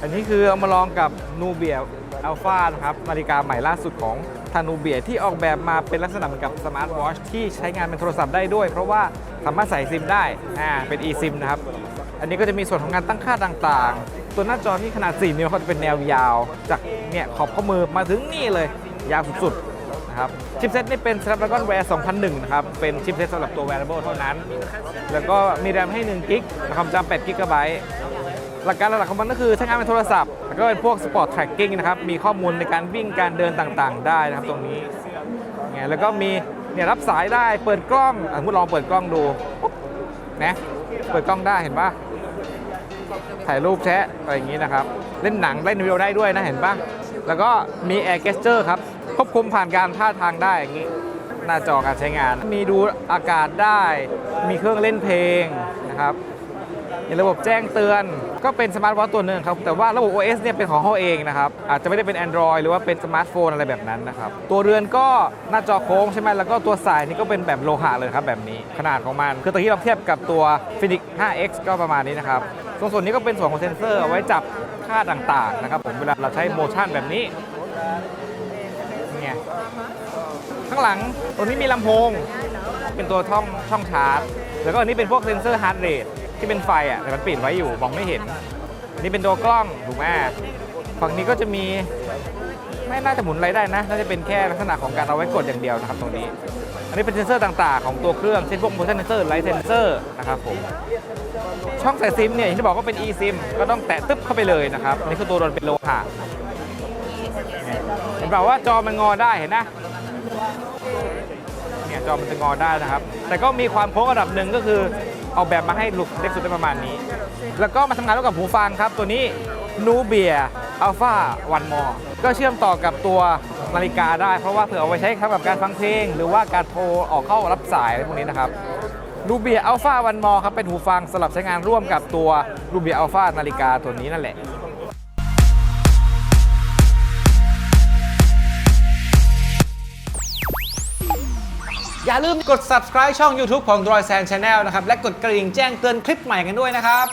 อันี่คือเอามาลองกับนูเบียอัลฟานะครับนาฬิกาใหม่ล่าสุดของทานูเบียที่ออกแบบมาเป็นลักษณะเหมือนกับสมาร์ทวอชที่ใช้งานเป็นโทรศัพท์ได้ด้วย เพราะว่าสามารถใส่ซิมได้อ่าเป็น eSIM นะครับ อันนี้ก็จะมีส่วนของการตั้งค่าต่างๆ ตัวหน้าจอนี่ขนาด 4 นิ้วเขาจะเป็นแนวยาว จากเนี่ยขอบข้อมือมาถึงนี่เลยยาวสุดๆนะครับชิปเซ็ตนี่เป็น Snapdragon Wear 2001 นะครับ เป็นชิปเซ็ตสำหรับตัว wearable เท่านั้น แล้วก็มีแรมให้1กิกความจำ8กิกะไบต์ หลักการหลักของมันก็คือใช้งานเป็นโทรศัพท์ แล้วก็เป็นพวก Sport Tracking นะครับ มีข้อมูลในการวิ่งการเดินต่างๆ ได้นะครับตรงนี้เนี่ยแล้วก็มีเนี่ยรับสายได้เปิดกล้องอะคุณลองเปิดกล้องดูนะเปิดกล้องได้เห็นปะถ่ายรูปแชะอะไรอย่างนี้นะครับ เล่นหนังเล่นวิดีโอได้ด้วยนะเห็นปะแล้วก็มี Air Gesture ครับควบคุมผ่านการท่าทางได้อย่างนี้หน้าจอการใช้งาน มีดูอากาศได้ มีเครื่องเล่นเพลงนะครับ มีระบบแจ้งเตือน ก็เป็นสมาร์ทวอทตัวหนึ่งครับ แต่ว่าระบบ OS เนี่ยเป็นของเขาเองนะครับ อาจจะไม่ได้เป็น Android หรือว่าเป็นสมาร์ทโฟนอะไรแบบนั้นนะครับ ตัวเรือนก็หน้าจอโค้งใช่ไหมแล้วก็ตัวสายนี่ก็เป็นแบบโลหะเลยครับแบบนี้ขนาดของมัน คือตัวที่เราเทียบกับตัว Phoenix 5X ก็ประมาณนี้นะครับตรงส่วนนี้ก็เป็นส่วนของเซ็นเซอร์เอาไว้จับค่าต่างๆนะครับผมเวลาเราใช้โมชั่นแบบนี้เนี่ยข้างหลังตรงนี้มีลำโพง เป็นตัวช่องช่องชาร์จ แล้วก็อันนี้เป็นพวกเซ็นเซอร์ฮาร์ดเรท ที่เป็นไฟอะแต่มันปิดไว้อยู่มองไม่เห็นนนี้เป็นตัวกล้องถูกไหมฝั่งนี้ก็จะมีไม่น่าจะหมุนอะไรได้นะน่าจะเป็นแค่ลักษณะของการเอาไว้กดอย่างเดียวนะครับตรงนี้ อันนี้เป็นเซนเซอร์ต่างๆ ของตัวเครื่องเช่นพวก motion sensor light sensor นะครับผมช่องใส่ซิมเนี่ยอย่างที่บอกว่าเป็น eSIM ก็ต้องแตะตึ๊บเข้าไปเลยนะครับอันนี่คือตัวโดนเป็นโลหะเนี่ยเห็นเปล่าว่าจอมันงอได้เห็นนะเนี่ยจอมันจะงอได้นะครับ แต่ก็มีความโค้งระดับหนึ่งก็คือ ออกแบบมาให้ลุกเล็กสุดได้ประมาณนี้ แล้วก็มาทำงานร่วมกับหูฟังครับ ตัวนี้นูเบียอัลฟาวันมอก็เชื่อมต่อกับตัวนาฬิกาได้ เพราะว่าเผื่อเอาไว้ใช้ครับกับการฟังเพลง หรือว่าการโทรออกเข้ารับสายอะไรพวกนี้นะครับรูเบียอัลฟาวันมอครับเป็นหูฟังสำหรับใช้งานร่วมกับตัวรูเบียอัลฟานาฬิกาตัวนี้นั่นแหละ อย่าลืมกด subscribe ช่อง YouTube ของ Droid Sand Channel นะครับ และกดกระดิ่งแจ้งเตือนคลิปใหม่กันด้วยนะครับ